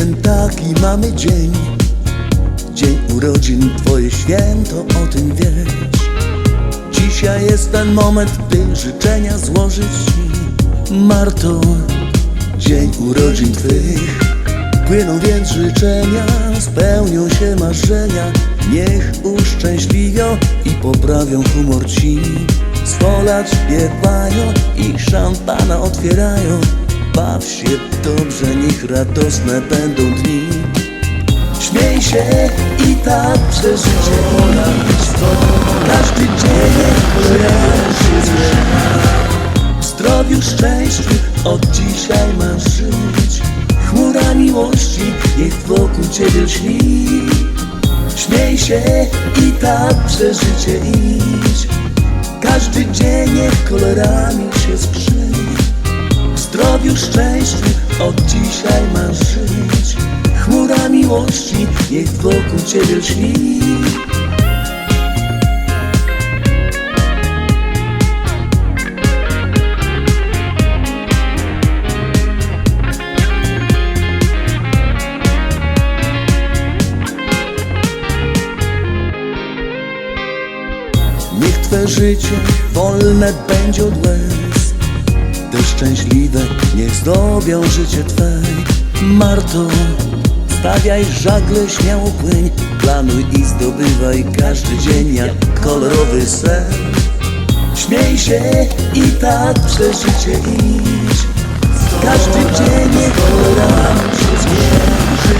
jeden taki mamy dzień. Dzień urodzin, twoje święto, o tym wiesz. Dzisiaj jest ten moment, by życzenia złożyć ci. Marto, dzień urodzin twych. Płyną więc życzenia, spełnią się marzenia. Niech uszczęśliwią i poprawią humor ci. Lat śpiewają i szampana otwierają Baw się dobrze, niech radosne będą dni. Śmiej się i tak przez życie ponad Każdy dzień zmienia. W zdrowiu, szczęściu od dzisiaj masz żyć. Chmura miłości niech wokół ciebie śni Śmiej się i tak przez życie idź. Każdy dzień niech kolorami się skrzy W zdrowiu, szczęściu od dzisiaj masz żyć. Chmura miłości niech wokół ciebie śni Niech Twe życie wolne będzie od łez Te szczęśliwe niech zdobią życie Twe Marto, stawiaj żagle, śmiało płyń. Planuj i zdobywaj każdy dzień jak kolorowy sen. Śmiej się i tak przez życie idź. Każdy dzień niech kolorami się zmierzy.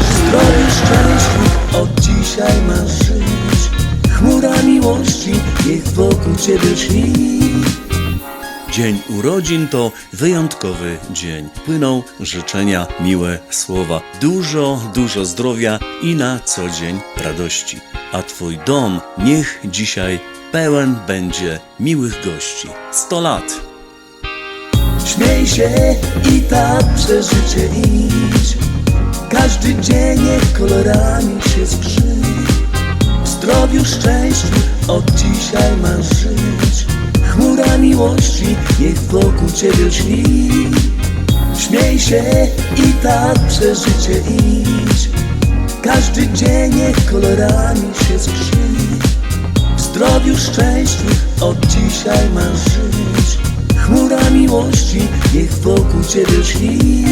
W zdrowiu, szczęściu od dzisiaj masz żyć. Chmura miłości niech wokół ciebie śni Dzień urodzin to wyjątkowy dzień. Płyną życzenia, miłe słowa. Dużo, dużo zdrowia i na co dzień radości. A twój dom niech dzisiaj pełen będzie miłych gości. 100 lat. Śmiej się i tak przez życie. Każdy dzień kolorami się skrzy. W zdrowiu, szczęściu od wokół ciebie śni Śmiej się i tak przez życie idź Każdy dzień niech kolorami się skrzy. W zdrowiu, szczęściu od dzisiaj masz żyć. Chmura miłości niech wokół ciebie śni